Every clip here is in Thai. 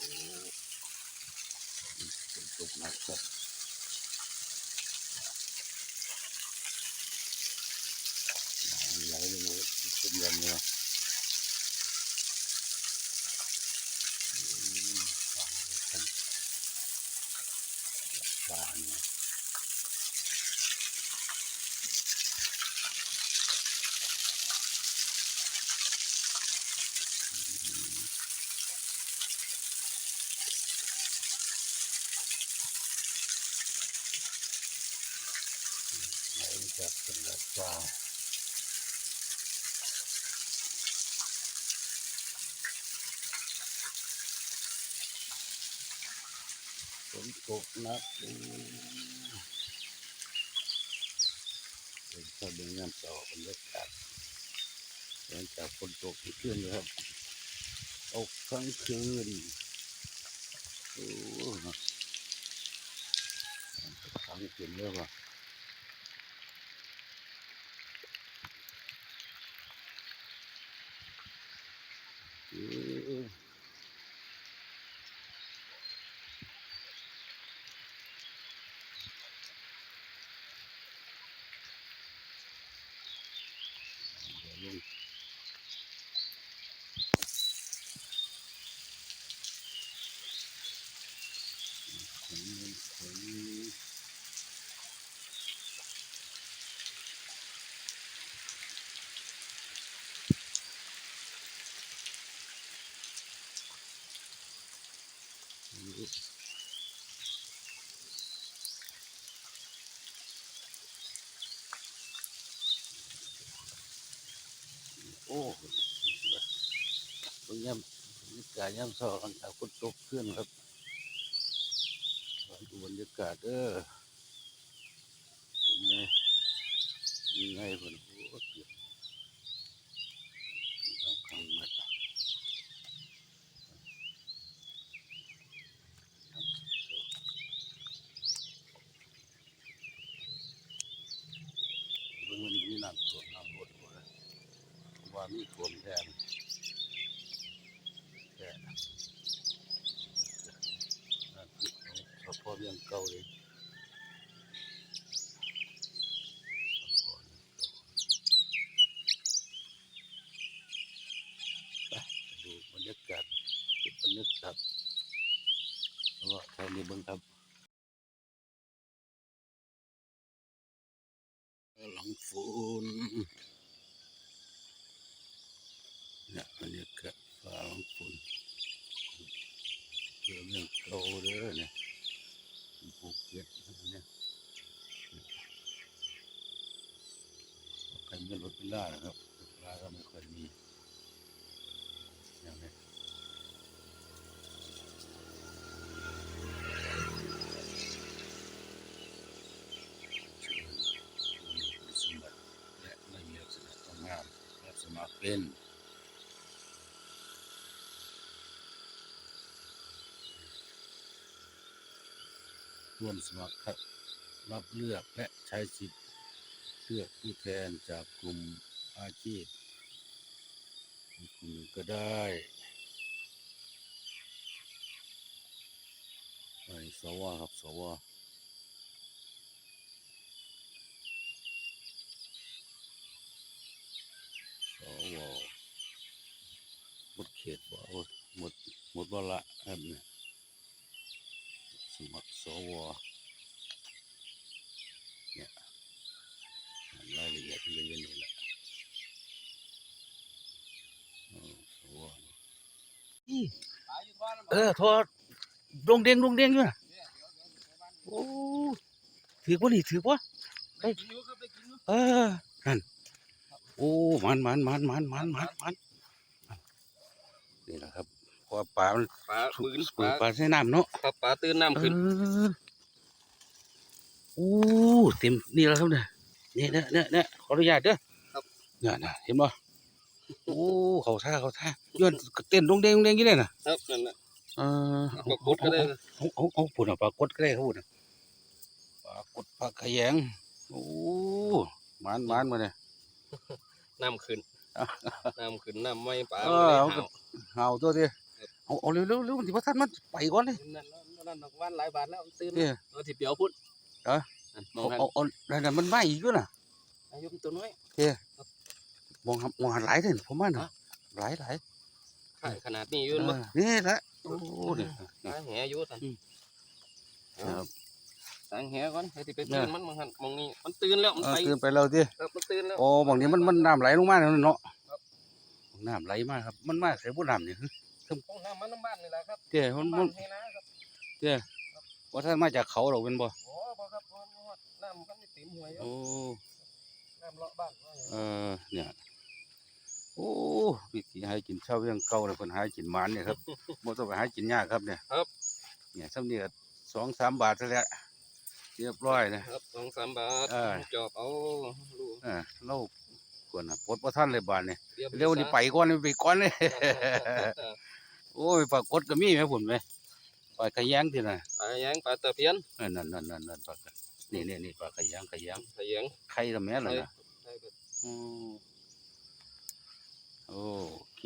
ตกหนักครับไหลลงมาเป็นยันเลยปลาเนี่ย ไหลจากเป็นระปลาฝนตกนักอู้เป็นข้าวเดือนน้ำต่อบรรยากาศหลังจากฝนตกขึ้นเลยครับตกทั้งคืนโอ้ทั้งคืนเลยว่ะ เออเดี๋ยวลงขนขนโอ้ตรงย่ำบรร ยากาศย่ำซอกันจากคนตกขึ้นครับดูบรรยากาศเออเป็นไงยังไงผมโอ้เกือบทำครั้งหมดเบิ่งมันมีน้ำท่วมน้ำบดบ่ล่ะว่ามีท่วมแทนแค่นั่นคือเขาพอเรียงเก่าเลยไปดูบรรยากาศเก็บบรรยากาศ แล้วก็แถวนี้เบิ่งครับหลังฝนเนี่ยบรรยากาศฟ้าหลังฝนเรื่องเรื่องเก่าเด้อเนี่ยภูเก็ตเนี่ยใครมีรถเวลานะครับรถเวลาก็ไม่ค่อยมีอย่างนี้ สมบัติและไม่มีลักษณะต้องงามและสมัครเป็ นร่วมสมัครรับเลือกและใช้สิทธิ์เลือกผู้แทนจากกลุ่มอาชีพกลุ่มหนึ่งก็ได้ไปสวครับสว สวหมดเขตบ่โอ้ยหมดหมด วาระครับเนี่ยสมัครสวเนี่ยอ่านรายละเอียดที่เรียนนี่แหละเอาสวเออทอดดงเด้งดงเด้งอยู่น่ะโอ้ถือว่านี่ถือว่าเออนั่นโอ้มันมันมันมันมันมันมันนี่แหละครับเพราะว่าปลามันปลาถูกปืนถูปลากปลาใส่น้ำเนาะปลาปลาตื่นน้ำขึ้นเออโอ้เต็มนี่แล้วครับเนี่ยเนี่ยเนี่ยเนี่ยเนี่ยขออนุญาตเด้อเนี่ยนะเห็นบ่โอ้เขาท่าเขาท่าย้อนเต้นดงเด้งดงเด้งกี่เนี่ยนะครับนั่นแหละเออปลากดก็ได้เอาเอาเอาปุ่นเอาปลากดก็ได้ครับปุ่นน่ะปลากดปลาขยงโอ้มันมันมาเนี่ยน้ำขึ้นน้ำขึ้นน้ำไม่ปลาเอไม่อได้เอาหาวเอาตัวดิ เอาเอาเร็วเร็วเร็วมันสิว่าท่านมันไปก่อนเลยนั่นนั่นดอกวันหลายบาทแล้วตื่นเนี่ยเราสิเปียวพุ่นเออเอาหันเอาเอานั่นมันไม่อีกด้วยน่ะอายุตัวน้อยมองหันมองหันหลายเลยผมว่าน่ะหลายหลายขนาดนี้อยู่เอมั้อนี่แหละโอ้เนี่ยหาแหอยู่สันครับสางแหก่อนให้สิไปตื่นมันมองหันมองนี้มันตื่นแล้วมันไปตื่นไปแล้วดิครับมันตื่นแล้วโอ้บางนี้มันมันน้ำไหลลงมาแล้วเนาะน้ำไหลมากครับ มันมาเสียบุน้ำเนี่ย คือต้องน้ำมันน้ำบ้านนี่แหละครับเจ้มันบ้ามันนให้นะครับว่าท่านมาจากเขาหรอกเป็นบ่โอ้บ่ครับบ่ฮอดน้ำมันไม่ติ่มหัวอยู่โอ้น้ำเลาะบ้านว่าเออเนี่ยโอ้วิธีให้กินเช้าเรื่องเก่าเลยคนหากินหมันเนี่ยครับ บ่ต้องไปหากินยากครับเนี่ยครับ เนี่ยซ้ำนี่ก็สองสามบาทเท่านั้นแหละเรียบร้อยนะ ครับสองสามบาทเออ จอบเอาลูกเออเราควรน่ะปลดบ่ทันเลยบาทนี่ตยมเร็วนี่ไปก่อนนี่ไปก่อนเลย โอ้ยปลากดก็มีไหมผมไหมปลาขะแยงที่น่ะปลาแยงปลาตะเพียนเออนั่นนั่นนั่นนั่นปลากะนี่นี่นี่ปลาขะแยงขะแยงปลาแยงไข่ละแม่ใช่ล่ะนะใช่ครับอืมโอเค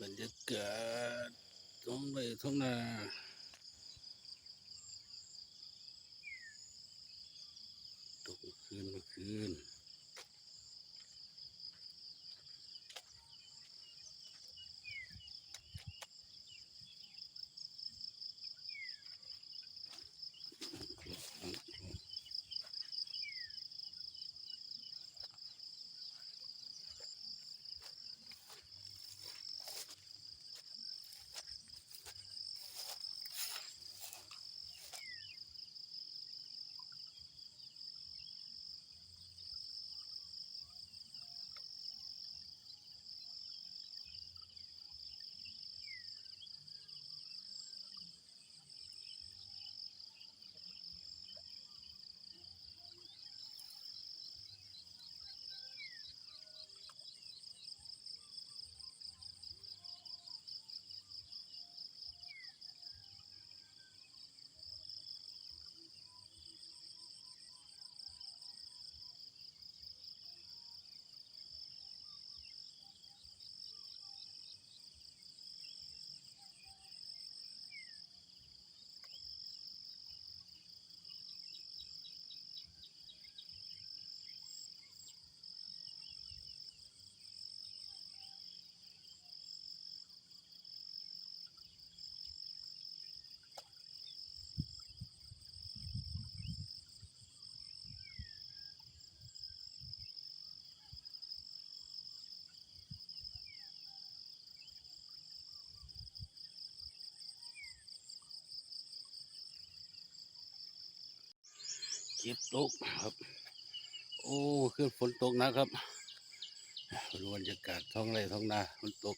บรรยากาศท้องไร่ท้องนาตกคืนเมื่อคืน เก็บตกครับ โอ้คือฝนตกนะครับเป็นบรรยากาศท้องไร่ท้องนาฝนตก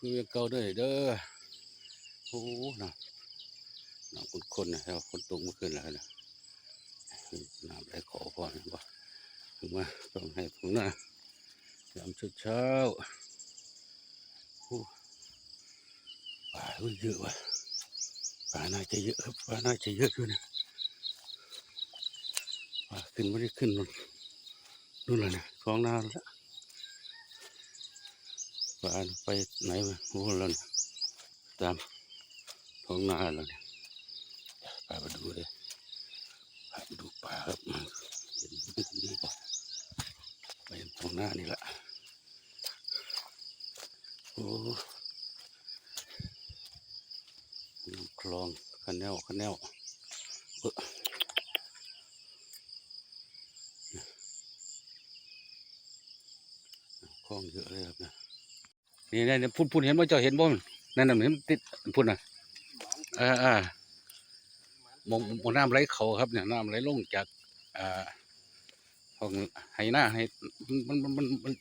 คือเก่าด้วยเด้อโอ้น้ำน้ำขุ่นคนนะครับฝนตกเมื่อคืนแล้วนะน้ำไหลขอพอนะบ่ถึงมาต้องให้ผมนะยามเช้าโอ้ปลาเยเยอะว่ะปลาน่าจะเยอะปลาน่าจะเยอะอยู่นะ ขึ้นไม่ได้ขึ้นนู่นนู่นเลยนะท้องนาแล้วปลาไปไหนมาโอ้แล้วนะตามท้องนาแล้วเนี่ยปลาไปดูเลยพาไปดูปลาครับเห็นดีกว่าไปเห็นท้องนานี่แหละโอ้น้ำคลองคันแนวคันแนวเออ คลองเยอะเลยครับนะนี่นี่นี่พุ่นพุ่นเห็นว่าเจ้าเห็นบ่มนั่นน่ะเห็นติดพุ่นน่ะอ่าอ่ามองมองน้ำไหลเขาครับเนี่ยน้ำไหลลงจากอ่าห้องไหหน้าให้มันมันมันมัน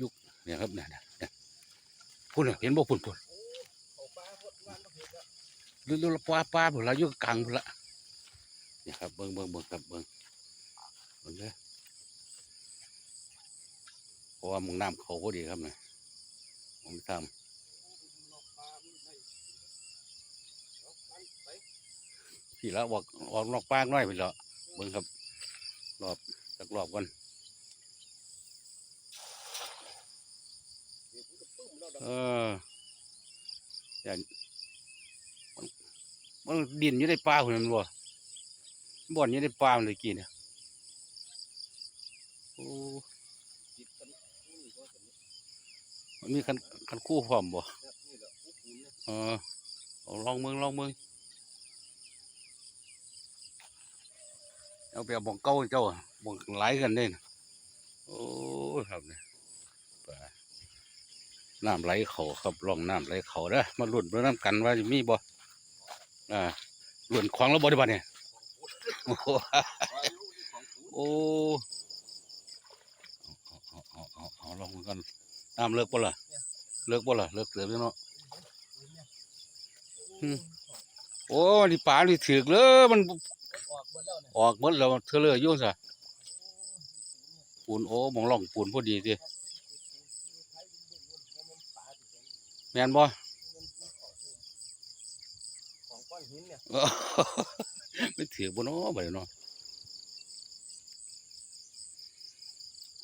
ยุกเนี่ยครับเนี่ยเนี่ยพุ่นเห็นบ่พุ่นพุ่นเขาปลาพวกเห็นแล้วหรือหรือปลาปลาพุ่นละอยู่กลางพุ่นละเนี่ยครับเบิ่งเบิ่งเบิ่งครับเบิ่งเบิ่งเลย ราะว่ามึงน้ำเขาพอดีครับเนี่ยผมทำลอกปลามพี่ละออกออกนอกปากน้อยไปแล้วเบิ่งครับรอบสักรอบกันเอออย่างมันดินอยู่ในป่าคนนั้นบ่บ่อนอยู่ในป่าเลยกินเนี่ยโอ้ จิตกันนี่ก็สม มันมีคันคันคู่พร้อมบ่เออเอาลองเมืองลองเมืองเอาไปเอาบ่องเก่าเจ้าบ่องหลายกันเด้นะโอ้ครับเนี่ยน้ำไหลเขาครับลองน้ำไหลเขาเด้อมาลุ้นเพื่น้ำกันว่าจะมีบ่อ่าลุ้นของแล้วบ่ได้บ่เนี่ยโอ้เอาเอาเอาเอาลองกัน น้ำเลิกบ่ล่ะเลิกบ่ล่ะเลิกเติมแล้วเนาะอืมโอ้นี่ปลานี่ถือกเลยมันออกหมดแล้วเนี่ยออกหมดแล้วเธอเลยอยู่ซะปูนโอ้หมองล่องปูนพอดีสิแม่นบ่ของก้อนหินเนี่ยไม่ถือกบ่เนาะบัดนี้เนาะ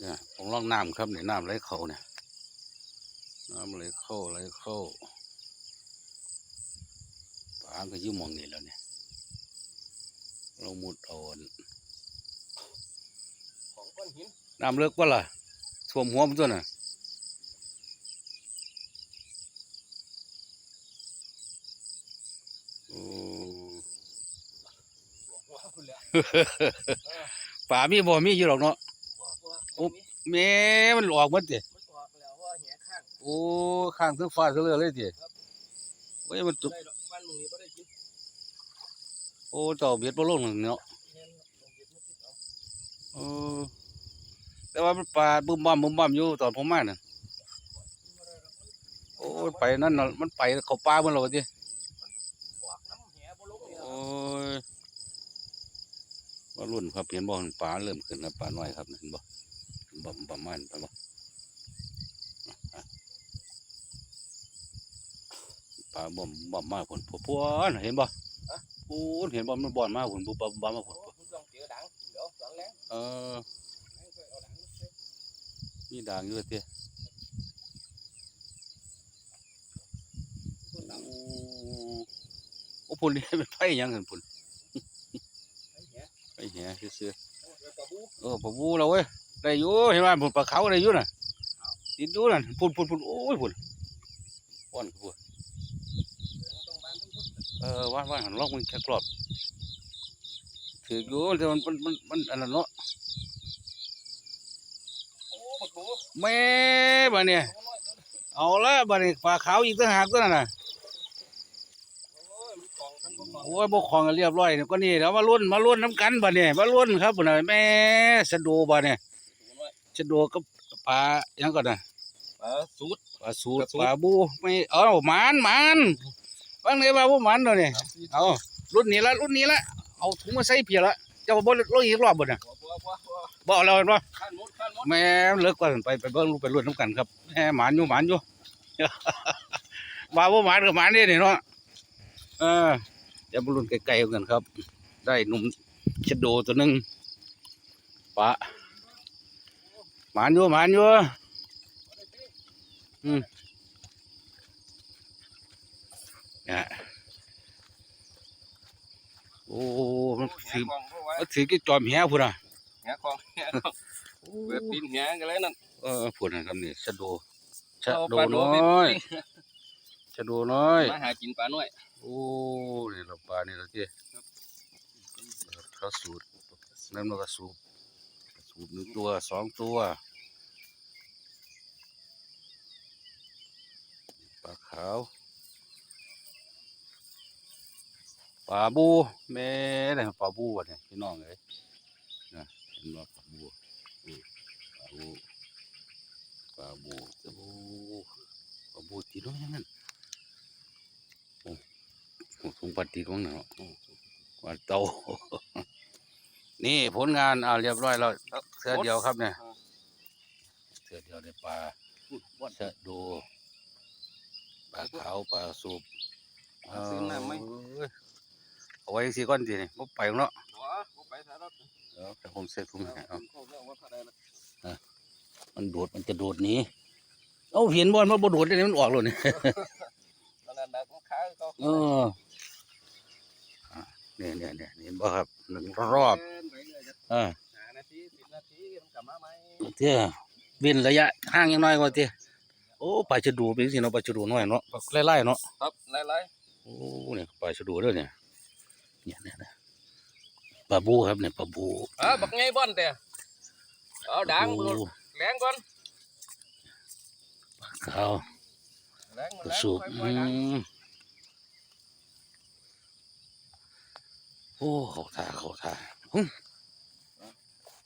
เนี่ยของล่องน้ำครับเนี่ยน้ำไหลเข้าเนี่ย น้ำไหลเข้าไหลเข้าปลาก็อยู่หมองนี่แล้วเนี่ย เรามุดเอาอันของก้อนหินน้ำเลิกว่าล่ะท่วมหัวมันตัวน่ะโอ้ว้าวคุณแหละป่ามีบ่มีอยู่หรอกเนาะว้าวว้าวโอ้แม่มันออกหมดติมันออก แล้วว่าแหข้างโอ้ข้างถึงฟ้าเสลือเลยติโอ้ยมันตุกได้ดอกบ้านมึงนี่ไม่ได้กินโอ้เจ้าเบียดบ่ลงเนาะแห้งลงเก็บมาติดเอาเออแต่ว่ามันป่าบึ้มบ้ามบึ้มบ้ามอยู่ตอนผมมาน่ะโอ้ยไปนั่นน่ะมันไปเข้าป่าหมันแล้วติออกน้ำแหบ่ลงเนี่ยโอ้ยว่ารุ่นครับเห็นบ่ปลาเริ่มขึ้นแล้วปลาน้อยครับเห็นบ่บ่ประมาณไปบ่ปลาบ่มบ่มมากพุ่นพวพวนเห็นบ่ปูนเห็นบ่มันบ่อนมากพุ่นบ่บ่บ่มาพุ่นโอ้คุณต้องเจอดังเดี๋ยวหลังแรงเออให้ค่อยเอาดังมาเช็ดมีด่างอยู่ติต้นดังโอ้โอ้พุ่นนี่เป็นไผหยังหั่นพุ่นให้แหไปแหซื่อเอาแล้วก็บูๆเออปลาบูแล้วเว้ยได้อยู่เห็นว่าพุ่นปลาเขาได้อยู่น่ะติดอยู่นั่นพุ่นพุ่นพุ่นโอ้ยพุ่นป้อนพุ่น ต้องบ้านทุกคน เออว่าว่าหันลอกมันแค่กรอบถืออยู่แต่มันมันมันมันอันนั้นเนาะโอ้บักบูแม่บ้าเนี่ยตัวน้อยตัวน้อยเอาละบ้านี้ปลาขาวอีกต่างหากตัวนั้นน่ะโอ้ยมันกล่องกันบ่กล่องโอ้ยบกของกันเรียบร้อยเนี่ยก็นี่แล้วมาล้วนมาล้วนน้ำกันบ้าเนี่ยมาล้วนครับบ้านี้แม่สะโดูบ้าเนี่ยตัวน้อยสะโดูกับปลาหยังก่อนนะปลาสูดปลาสูตรปลาสูตรปลาบูไม่เอาหมานหมาน ฟังเลยว่าผู้หมันตัวนี้เอารุ่นนี้ละรุ่นนี้ละเอาถุงมาใส่เพียละเจ้าบ่ลงอีกรอบบ่เนี่ยบัวบัวบัวบัวบ่เอาแล้วเห็นบ่ข้านมดข้านมดแม่เลิกก่อนไปไปเบิ่งลูกไปรุ่นน้ำกันครับแม่หมานอยู่หมานอยู่ว่าบ่หมานก็หมานนี่นี่เนาะเออเดี๋ยวมารุ่นไกลๆกันครับ ได้หนุ่มชะโดตัวหนึงปะหมานอยู่หมานอยู่อืมเนี่ยโอ้มันแหถือกล่องเข้าไว้มันถือกี่จอมแหพุ่นอะแหกล่องแหกล่องเปิดปีนแหกันเลยนั่นเออพุ่นนะครับนี่ชะโดชะเอาโดปลาโดน้ไปอยปิ้งชะโดน้อยมาหากินปลาน้อยโอ้นี่เราปลานี่เราเจ้เขาสูตรนั่นมันก็สูบสูบหนึ่งตัวสองตัวปลาขาว ปลาบูแม่เนี่ยปลาบูวะเนี่ยพี่น้องเอ้ยนะเห็นว่าปลาบูอืมปลาบูปลาบูปลาบูปลาบูตีน้อยยังงั้นโอ้ถุงปฏิทินเนาะว่าเตานี่ผลงานอ่าเรียบร้อยแล้วเสือเดียวครับเนี่ยเสือเดียวในปลาเสือดูปลาขาวปลาสูบซื้อน้ำไหม เอ้ยเอาไว้สิก้อนทีนี่บ่ไปเนาะหัวบ่ไปสารพัดเดี๋ยวแต่ผมเซ็ตถุงให้เอาเขาเรียกว่าอะไรล่ะมันโดดมันจะโดดหนีโอ้เอาเห็นบอลมาบ่โดดได้มันออกแล้วนี่ตอนนั้นดักมันขาก็เอออะเนี่ยเนี่ยเนี่ยเห็นบ่ครับหนึ่งรอบเดินไปเรื่อยจะอ่าหานาทีสิบนาทีมันกลับมาไหมเที่ยเว้นระยะห่างยังน้อยกว่าเที่ยโอ้ปลาจะดูเป็นสิเนาะปลาจะดูน้อยเนาะไล่ๆเนาะครับไล่โอ้เนี่ยปลาจะดูเด้อเนี่ย เนี่ยเนี่ยเนี่ยปลาบูครับเนี่ยปลาบูๆอ่าบักไงบ่อนแต่เอาดังปมืลาอบูแรงก่อนขาวแรงปมันลาแรงสูบค่อือยๆดังมโอ้เขาท่าเขาท่าอื้อ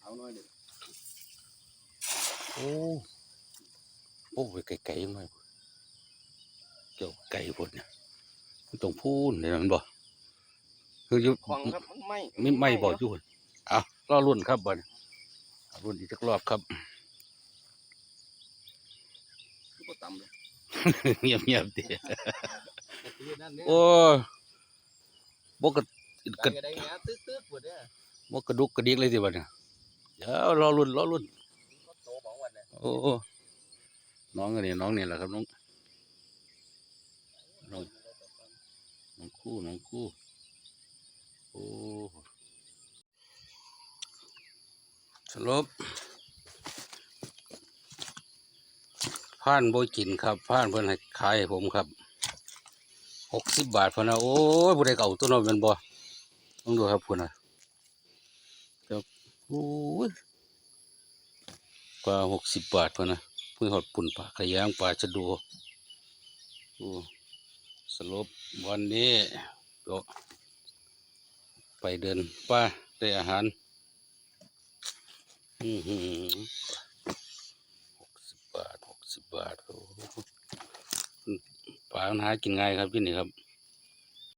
เอาหน่อยดิโอ้โอ้ไปไกลๆยังไงเจ้าไก่พุ่นเนี่ยมันต้องพูนเนี่ยมันบ่ คืออยู่ของครับมันไม่ไม่ไม่บ่อยู่พุ่นเอารอรุ่นครับบ่เนี่ยรุ่นอีกสักรอบครับคือบ่ต่ำเลยเงียบเงียบๆดินาทีนั่นเนี่ยโอ้บกกระดักระงอะไรเงี้ยตึ๊ดๆปวดเนี่ยบกกระดุกกระดิกเลยสิบ่เนี่ยเดี๋ยวรอรุ่นรอรุ่นก็โตของวันเนี่ยโอ้โอ้น้องอันนี้น้องนี่แหละครับน้องน้องน้องคู่น้องคู่ โอ้สรุปผ่านโบกินครับผ่านเพิ่อนให้ขายให้ผมครับหกสิบบาทพอนะโอ้ยผู้ใดเก่าตัวน้อยแมันบ่ต้องดูครับพุ่นนะครับโอ้ยปลาหกสิบบาทพอนะเพื่อหดปุ่นปลาขยางปลาชะดูโอ้สรุปวันนี้ก็ ไปเดินป่าได้อาหารหกสิบบาทหกสิบบาทโอ้ปลาหากินง่ายครับที่นี่ครับ